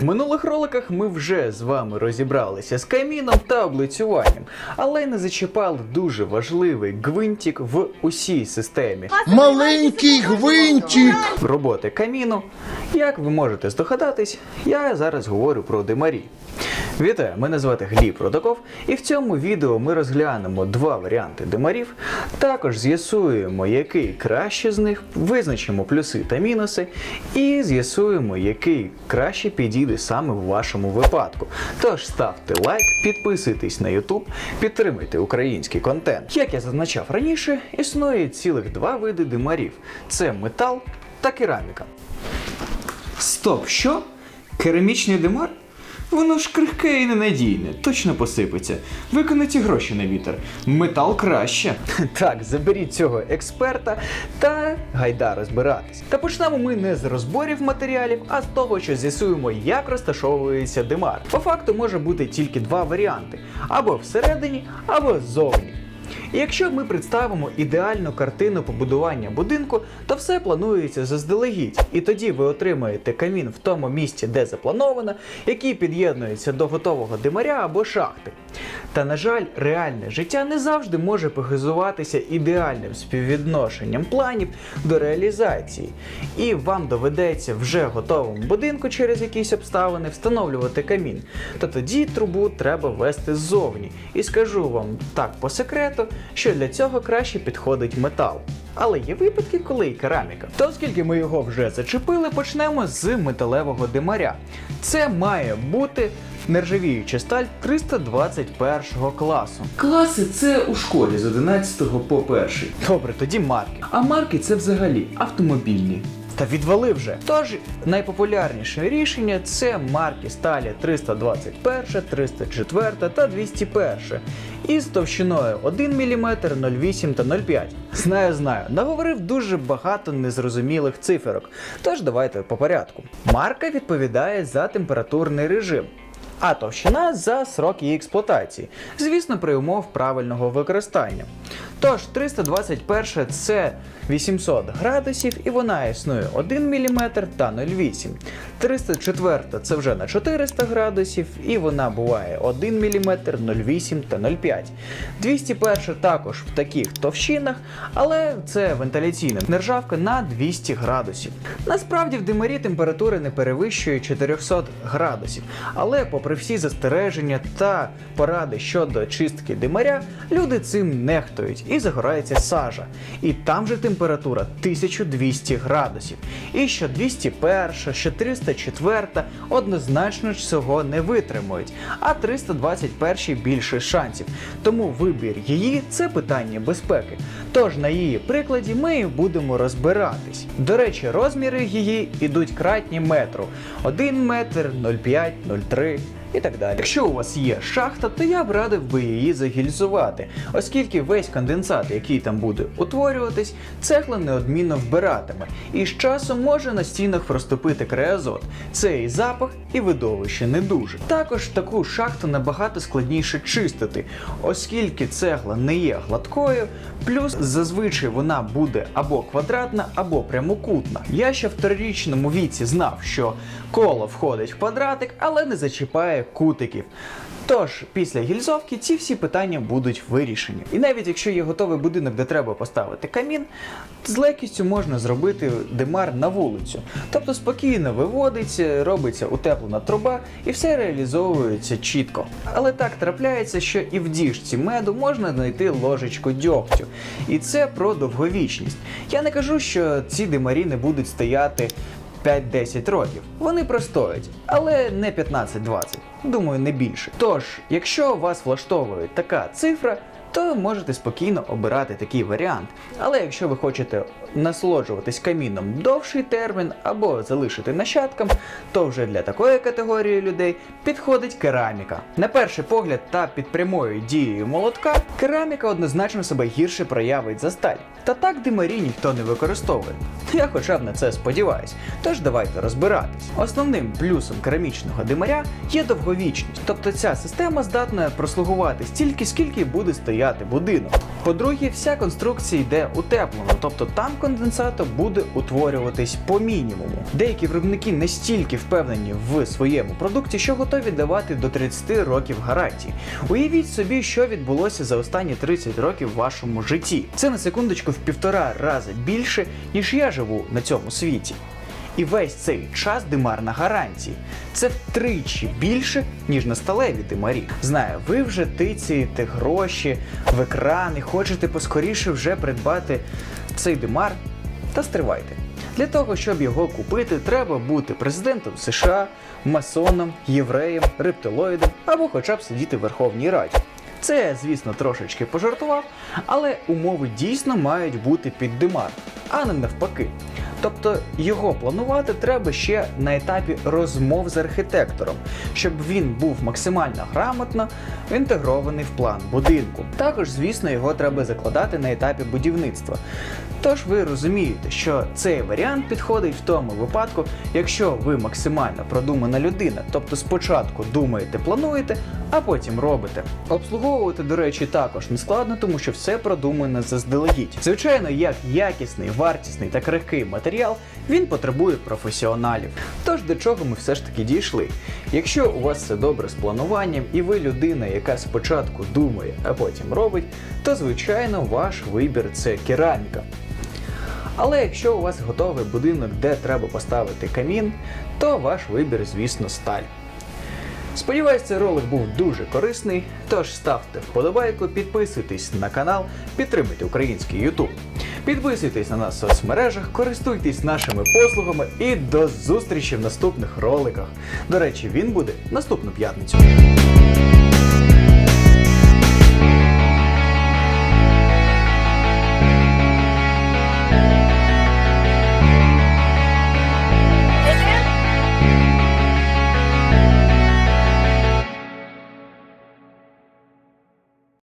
В минулих роликах ми вже з вами розібралися з каміном та облицюванням, але не зачіпали дуже важливий гвинтик в усій системі Маленький гвинтик. роботи каміну. Як ви можете здогадатись, я зараз говорю про димарі. Вітаю, мене звати Гліб Родаков, і в цьому відео ми розглянемо два варіанти димарів, також з'ясуємо, який краще з них, визначимо плюси та мінуси, і з'ясуємо, який краще підійде саме в вашому випадку. Тож ставте лайк, підписуйтесь на YouTube, підтримуйте український контент. Як я зазначав раніше, існує цілих два види димарів: це метал та кераміка. Стоп, що? Керамічний димар? Воно ж крихке і ненадійне, точно посипеться. Виконайте гроші на вітер. Метал краще. Так, заберіть цього експерта та гайда розбиратись. Та почнемо ми не з розборів матеріалів, а з того, що з'ясуємо, як розташовується димар. По факту може бути тільки два варіанти: або всередині, або ззовні. І якщо ми представимо ідеальну картину побудування будинку, то все планується заздалегідь. І тоді ви отримаєте камін в тому місці, де заплановано, який під'єднується до готового димаря або шахти. Та на жаль, реальне життя не завжди може похизуватися ідеальним співвідношенням планів до реалізації. І вам доведеться вже готовому будинку через якісь обставини встановлювати камін. Та тоді трубу треба вести ззовні. І скажу вам так по секрету, що для цього краще підходить метал. Але є випадки, коли і кераміка. То оскільки ми його вже зачепили, почнемо з металевого димаря. Це має бути нержавіюча сталь 321 класу. Класи це у школі з 11 по 1. Добре, тоді марки. А марки це взагалі автомобільні. Та відвали вже. Тож найпопулярніше рішення це марки сталі 321, 304 та 201 із товщиною 1 мм, 0,8 та 0,5. Знаю, знаю, наговорив дуже багато незрозумілих циферок. Тож давайте по порядку. Марка відповідає за температурний режим. А товщина за срок її експлуатації, звісно, при умов правильного використання. Тож 321 це 800 градусів і вона існує 1 мм та 0,8. 304 це вже на 400 градусів і вона буває 1 мм, 0,8 та 0,5. 201 також в таких товщинах, але це вентиляційна нержавка на 200 градусів. Насправді в димарі температури не перевищує 400 градусів, але попри всі застереження та поради щодо чистки димаря, люди цим нехтують і загорається сажа. І там же температура 1200 градусів. І що 201, що 304 однозначно цього не витримують, а 321 більше шансів. Тому вибір її це питання безпеки. Тож на її прикладі ми і будемо розбиратись. До речі, розміри її ідуть кратні метру: 1 метр, 0,5, 0,3 і так далі. Якщо у вас є шахта, то я б радив би її загільзувати, оскільки весь конденсат, який там буде утворюватись, цегла неодмінно вбиратиме, і з часом може на стінах проступити креозот. Це і запах, і видовище не дуже. Також таку шахту набагато складніше чистити, оскільки цегла не є гладкою, плюс зазвичай вона буде або квадратна, або прямокутна. Я ще в трирічному віці знав, що коло входить в квадратик, але не зачіпає кутиків. Тож, після гільзовки ці всі питання будуть вирішені. І навіть якщо є готовий будинок, де треба поставити камін, з легкістю можна зробити димар на вулицю. Тобто спокійно виводиться, робиться утеплена труба і все реалізовується чітко. Але так трапляється, що і в діжці меду можна знайти ложечку дьогтю. І це про довговічність. Я не кажу, що ці димарі не будуть стояти 5-10 років. Вони простоять, але не 15-20. Думаю, не більше. Тож, якщо вас влаштовує така цифра, то можете спокійно обирати такий варіант. Але якщо ви хочете насолоджуватись каміном довший термін або залишити нащадкам, то вже для такої категорії людей підходить кераміка. На перший погляд та під прямою дією молотка, кераміка однозначно себе гірше проявить за сталь. Та так димарі ніхто не використовує. Я хоча б на це сподіваюсь. Тож давайте розбиратись. Основним плюсом керамічного димаря є довговічність, тобто ця система здатна прослугувати стільки, скільки буде стояти будинок. По-друге, вся конструкція йде утеплено, тобто там напівконденсату буде утворюватись по мінімуму. Деякі виробники настільки впевнені в своєму продукті, що готові давати до 30 років гарантії. Уявіть собі, що відбулося за останні 30 років в вашому житті. Це на секундочку в півтора рази більше, ніж я живу на цьому світі. І весь цей час димар на гарантії. Це втричі більше, ніж на сталеві димарі. Знаю, ви вже тицяєте гроші в екран і хочете поскоріше вже придбати цей димар. Та стривайте. Для того, щоб його купити, треба бути президентом США, масоном, євреєм, рептилоїдом або хоча б сидіти в Верховній Раді. Це звісно, трошечки пожартував, але умови дійсно мають бути під димар, а не навпаки. Тобто його планувати треба ще на етапі розмов з архітектором, щоб він був максимально грамотно інтегрований в план будинку. Також, звісно, його треба закладати на етапі будівництва. Тож ви розумієте, що цей варіант підходить в тому випадку, якщо ви максимально продумана людина, тобто спочатку думаєте, плануєте, а потім робите. Обслуговувати, до речі, також не складно, тому що все продумано заздалегідь. Звичайно, як якісний, вартісний та крихкий матеріал, він потребує професіоналів. Тож до чого ми все ж таки дійшли? Якщо у вас все добре з плануванням, і ви людина, яка спочатку думає, а потім робить, то звичайно ваш вибір це кераміка. Але якщо у вас готовий будинок, де треба поставити камін, то ваш вибір, звісно, сталь. Сподіваюсь, цей ролик був дуже корисний, тож ставте вподобайку, підписуйтесь на канал, підтримуйте український YouTube. Підписуйтесь на нас в соцмережах, користуйтесь нашими послугами і до зустрічі в наступних роликах. До речі, він буде наступну п'ятницю.